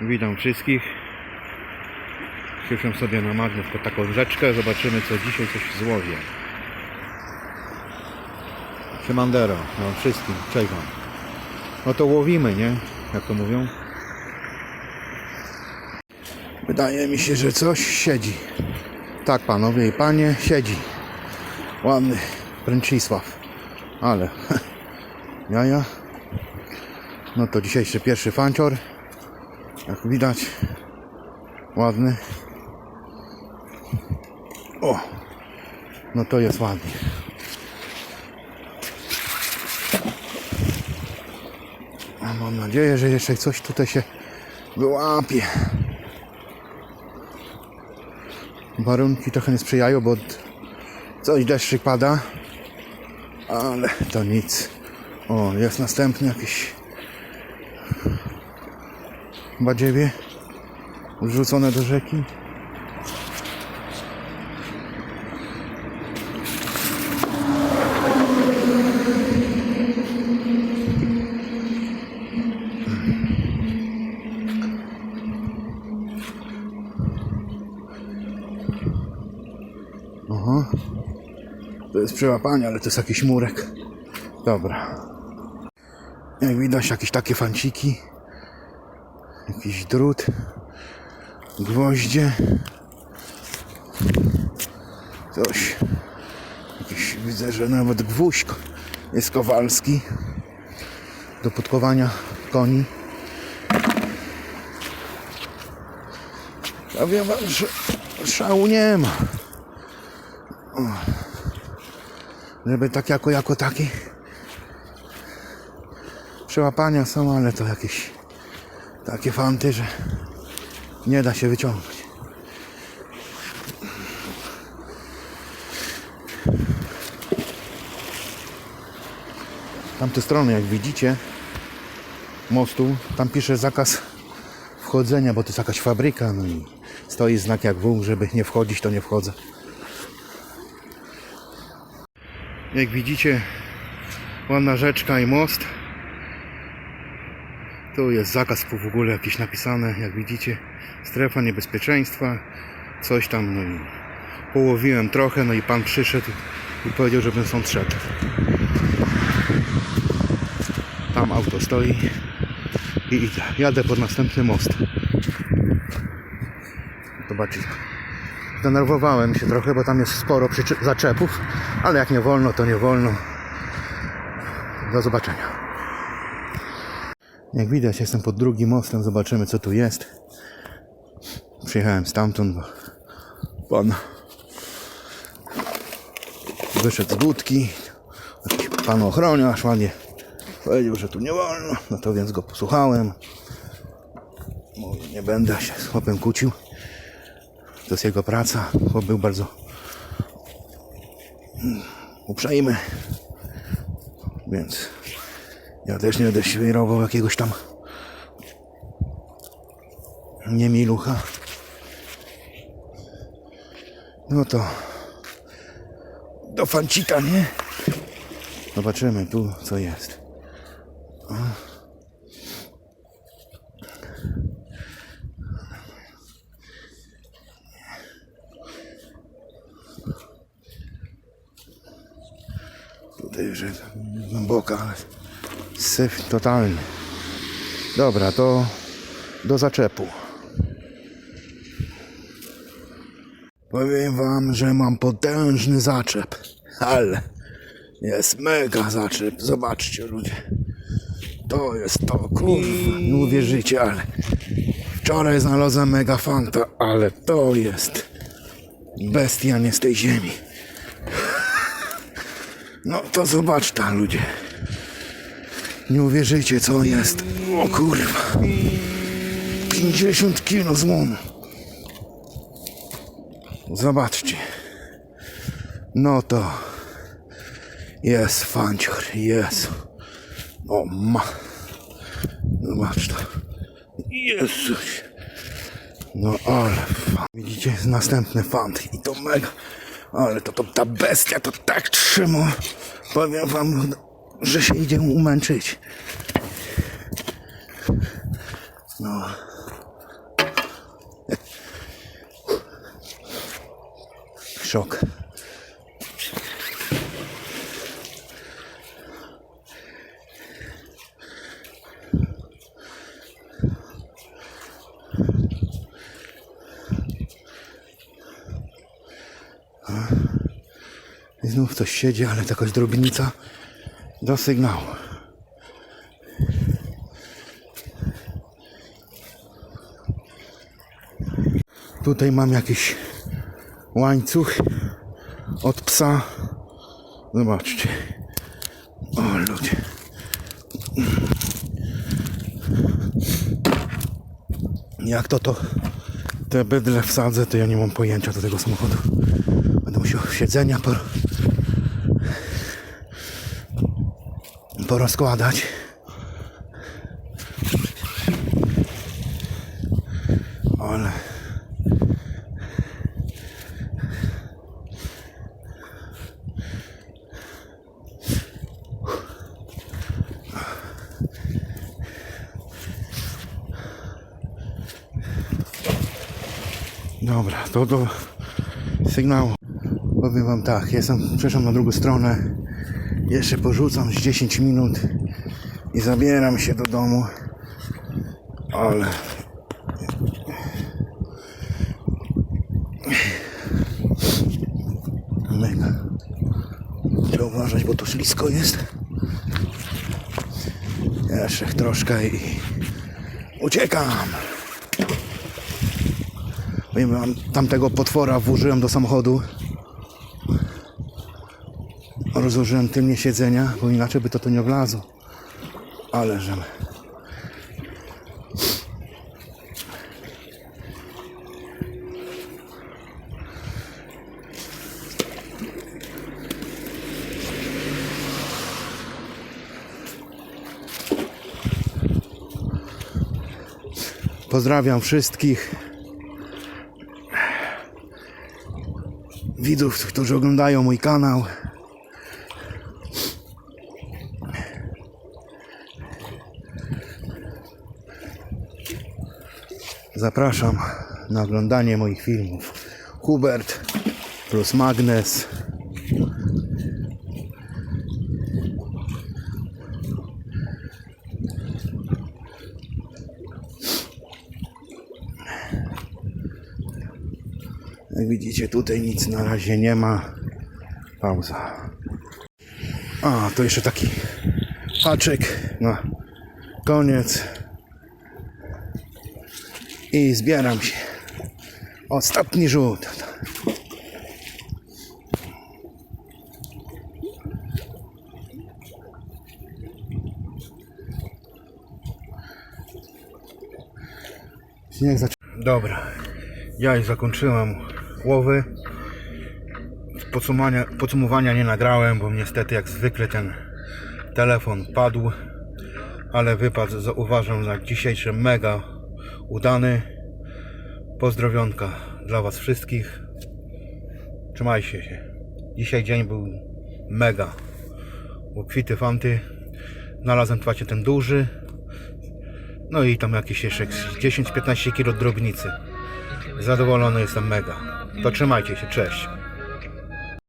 Witam wszystkich. Przyszłem sobie na magnes po taką rzeczkę. Zobaczymy co dzisiaj coś złowię. Siemandero, no wszystkim, cześć wam. No to łowimy, nie? Jak to mówią? Wydaje mi się, że coś siedzi. Tak, panowie i panie, siedzi. Ładny Pręcisław. Ale jaja. No to dzisiejszy pierwszy fancior. Jak widać, ładny. O, no to jest ładnie. A mam nadzieję, że jeszcze coś tutaj się wyłapie. Warunki trochę nie sprzyjają, bo coś deszczyk pada, ale to nic. O, jest następny jakiś badziewie wrzucone do rzeki. Aha. To jest przełapanie, ale to jest jakiś murek. Dobra. Jak widać, jakieś takie fanciki. Jakiś drut. Gwoździe. Coś. Jakiś, widzę, że nawet gwóźdź jest kowalski. Do podkowania koni. Ja wiem że szału nie ma. O. Żeby tak jako, jako taki. Przełapania są, ale to jakieś takie fanty, że nie da się wyciągnąć. Tamte strony, jak widzicie, mostu, tam pisze zakaz wchodzenia, bo to jest jakaś fabryka, no i stoi znak jak wół, żeby nie wchodzić, to nie wchodzę. Jak widzicie, ładna rzeczka i most. Tu jest zakaz w ogóle jakiś napisane, jak widzicie. Strefa niebezpieczeństwa. Coś tam, no i połowiłem trochę, no i pan przyszedł i powiedział, żebym stąd szedł. Tam auto stoi i idę. Jadę pod następny most. Zobaczycie. Denerwowałem się trochę, bo tam jest sporo zaczepów, ale jak nie wolno, to nie wolno. Do zobaczenia. Jak widać, jestem pod drugim mostem. Zobaczymy, co tu jest. Przyjechałem stamtąd, bo pan wyszedł z budki. Pan ochroniarz ładnie powiedział, że tu nie wolno. No to więc go posłuchałem. Nie będę się z chłopem kłócił. To jest jego praca. Chłop był bardzo mm, uprzejmy. Więc ja też nie będę świrował jakiegoś tam niemilucha. No to do fancika, nie? Zobaczymy tu, co jest. Tutaj już jest głęboka, ale syf totalny. Dobra, to do zaczepu. Powiem wam, że mam potężny zaczep, ale jest mega zaczep. Zobaczcie ludzie. To jest to, kurwa, nie uwierzycie, ale wczoraj znalazłem mega fanta, ale to jest bestia nie z tej ziemi. No to zobacz tam ludzie. Nie uwierzycie co jest. O kurwa. 50 kilo złomu. Zobaczcie. No to jest fancior, jest. O ma. Zobacz to. Jezus. No ale fa- widzicie, jest następny fant i to mega. Ale to, to ta bestia to tak trzyma. Powiem wam, że się idzie umęczyć. No. Szok. I znów coś siedzi, ale jakaś drobnica do sygnału. Tutaj mam jakiś łańcuch od psa. Zobaczcie. O ludzie. Jak to to te bydle wsadzę, to ja nie mam pojęcia do tego samochodu. Będę musiał siedzenia porozkładać. Ale... Dobra, to do sygnału. Powiem wam tak, jestem, przeszłam na drugą stronę. Jeszcze porzucam z 10 minut i zabieram się do domu. Ale mega. Trzeba uważać, bo to ślisko jest. Jeszcze troszkę i uciekam. Wam, tamtego potwora włożyłem do samochodu. Rozłożyłem tylnie siedzenia, bo inaczej by to tu nie wlazło. Ale że... Pozdrawiam wszystkich widzów, którzy oglądają mój kanał. Zapraszam na oglądanie moich filmów. Hubert plus Magnes. Jak widzicie, tutaj nic na razie nie ma. Pauza. A, to jeszcze taki haczyk na koniec. I zbieram się. Ostatni rzut. Śnieg. Dobra. Ja już zakończyłem łowy. Podsumowania, podsumowania nie nagrałem, bo niestety jak zwykle ten telefon padł. Ale wypad za- uważam za dzisiejszy mega udany. Pozdrowionka dla Was wszystkich. Trzymajcie się. Dzisiaj dzień był mega. Bo kwity fanty. Znalazłem właśnie ten duży. No i tam jakieś jeszcze 10-15 kg drobnicy. Zadowolony jestem mega. To trzymajcie się, cześć.